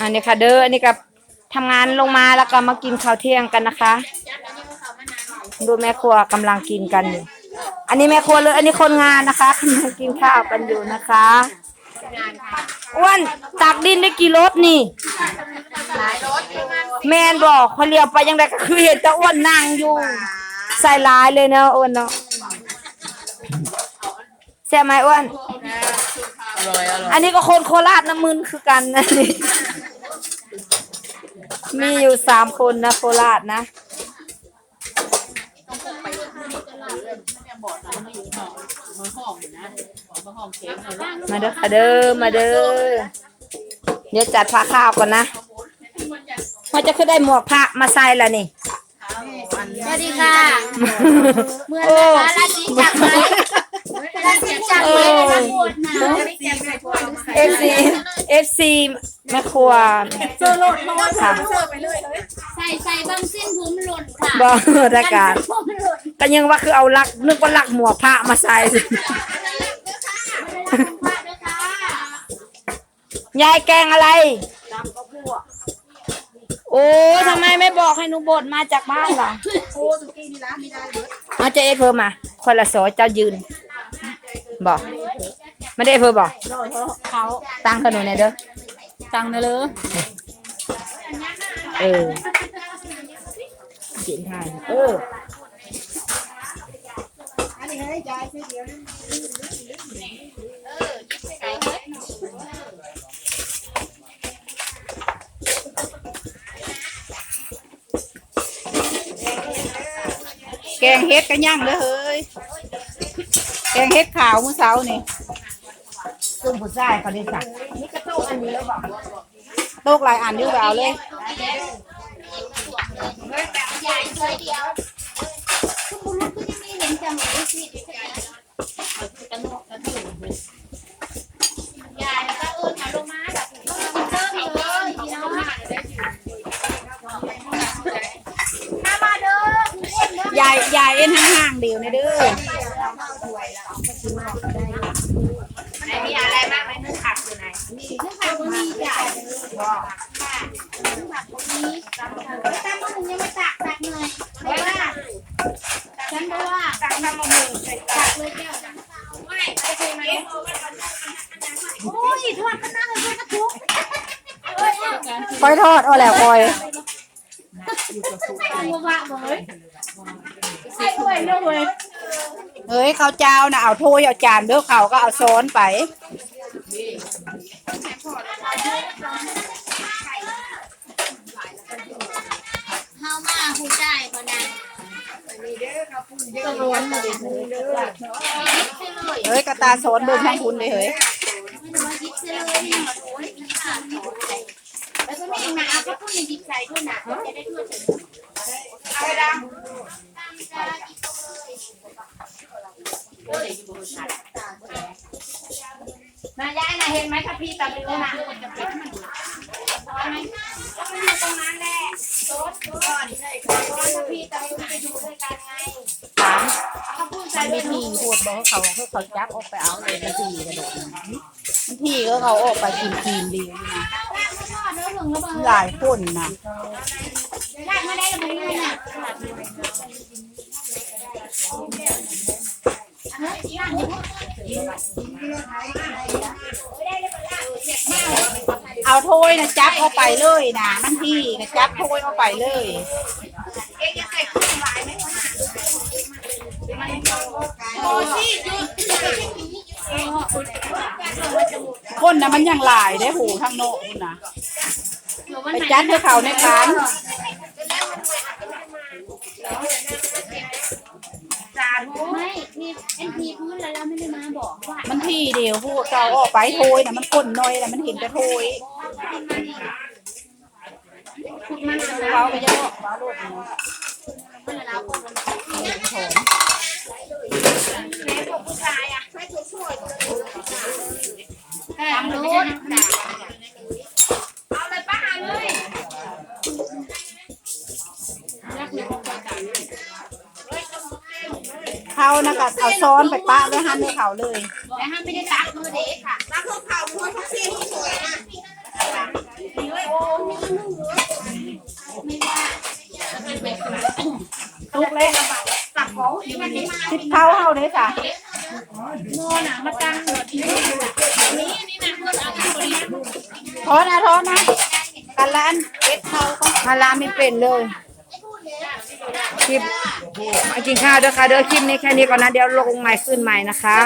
อันนี้ค่ะเด้ออันนี้กับทำงานลงมาแล้วก็มากินข้าวเที่ยงกันนะคะ ดูแม่ครัวกำลังกินกันอยู่อันนี้แม่ครัวเลย อันนี้คนงานนะคะกำลังกินข้าวกันอยู่นะคะอ้วนตักดินได้กี่รถนี่ แมนบอกเขาเรียวไปยังไงก็คือเห็นแต่อ้วนนั่งอยู่ ใส่ลายเลยเนาะอ้วนเนาะแซ่ไหมอ้วน ร่อยอร่อยอันนี้ก็คนโคราชน้ำมึนคือกันนะนี่มีอยู่สามคนนะโคราชนะมันหอมอยู่นะมันหอมเค้กเลยมาเด้อค่ะเด้อมาเด้อเดี๋ยวจัดผ้าข้าวก่อนนะว่าจะขึ้นได้หมวกผ้ามาใส่แล้วนี่สวัสดีค่ะเมื่อโอ้นะคะราศีจับไหมราศีจับไหม นะคะปวดหนาเอฟซีเอฟซีแม่ครัวค่ะใส่ใส่บางเส้นผมหล่นค่ะบอกรายการผมหล่นก็ยังว่าคือเอาลักนึกว่าลักหมวกผ้ามาใส่สิมากเลยค่ะยายแกงอะไร โอ้ทำไมไม่บอกให้หนูบดมาจากบ้านล่ะโอ้สุกี้นี่ร้านไม่ได้เบิร์ดเอาเจะเอฟเพิ่มมาคนละโสเจ้ายืนบอก ไม่ได้เพิ่มบอกเขาตั้งขนมเนี่ยเด้อตังค์นะเลยเออกินทานเออแกงเฮ็ดก็ย่างเลยเฮ้ย แกงเฮ็ดขาวมื้อเช้านี่ ซึ่งผู้ชายเขาได้สั่งนี่กระโต๊ะอันนี้แล้วบอกโต๊ะหลายอันอยู่เอาเลยใหญ่ซอยเดียวคุณบุรุษก็ยังไม่เห็นจังเลยสิยายแล้วก็เอิญหาลงมาแบบเริ่มเลยพี่น้องถ้ามาเด้อคุณอ้วนเด้อยายยายเอ็นห่างๆเดียวนี่เด้อ บ่ผักก็มีตำมะม่วงตำมะม่วงยังไม่ตักตักหน่อยเพราะว่าฉันเพราะว่าตักตำมะม่วงใส่ตักเลยแก้วไม่ไปเคยไหมโอ้ยทอดข้างหน้าเลยกระทุกคอยทอดเอาแล้วคอยตัววะเลยไอ้ยเลยเฮ้ยข้าวเจ้านะเอาถ้วยเอาจานเด้อเขาก็เอาซ้อนไป เฮามาผู้ชายคนนั้นก็ร้อนเลยเลยเฮ้ยกระตาซ้อนเบิ่งทั้งคุณเลยเฮ้ยไม่รู้ว่ายิบเลยนี่มาโอ้ยแล้วก็มีนะเอาก็พูดในยิบใส่ด้วยนะจะได้ทั่วถึงเอาดังนะยายนะ เห็นไหมถ้าพี่ตะลึงนะมันจะเป็นมันตอนนั้นก็ไม่อยู่ตรงนั้นแหละโต๊ะก่อนใช่ค่ะถ้าพี่ตะลึงไปดูด้วยกันไงเขาพูดใส่มันด้วมียที่พูดบอกเขาเขาเขาจับออกไปเอาเลยมันที่กระโดดมันที่ก็เขาออกไปกินกินดีนะเนื้อถึงแล้วบ้างหลายคนนะลากมาได้แล้วมึงเลยนะ เอาถ้วยนะจับเอาไปเลยนะมันที่นะจับถ้วยเอาไปเลยโอ้สิหยุดคนนะมันยังหลายได้หูทางโน้นนะไปจัดให้เขาในร้าน พีเอ็นพีพื้นแล้วเราไม่ได้มาบอกว่ามันทีเดียวพูดเราออกไปโทยนะมันก้นน้อยนะมันเห็นแต่ถ้วยขุดมันแล้วเขาไปยังบอกเขาโลดนะ เขานะก็เอาซ้อนไปป้าไว้หันให้เขาเลยแต่ห้ามไม่ได้ตักมือเด็กค่ะตักพวกเขาพวกเขาเสียที่สวยนะโอ้ทุกเล่ทิศเท้าเฮาเด้จ้ะโมน่ะมาตั้งนี่นี่นะเพื่อนเอาที่บริษัททอนนะทอนนะกันละอันเอ็ดเท้าก็มาลาไม่เป็นเลย คลิปมากินข้าวเด้อค่ะเด้อคลิปนี้แค่นี้ก่อนนะ เดี๋ยวลงใหม่ขึ้นใหม่นะคะ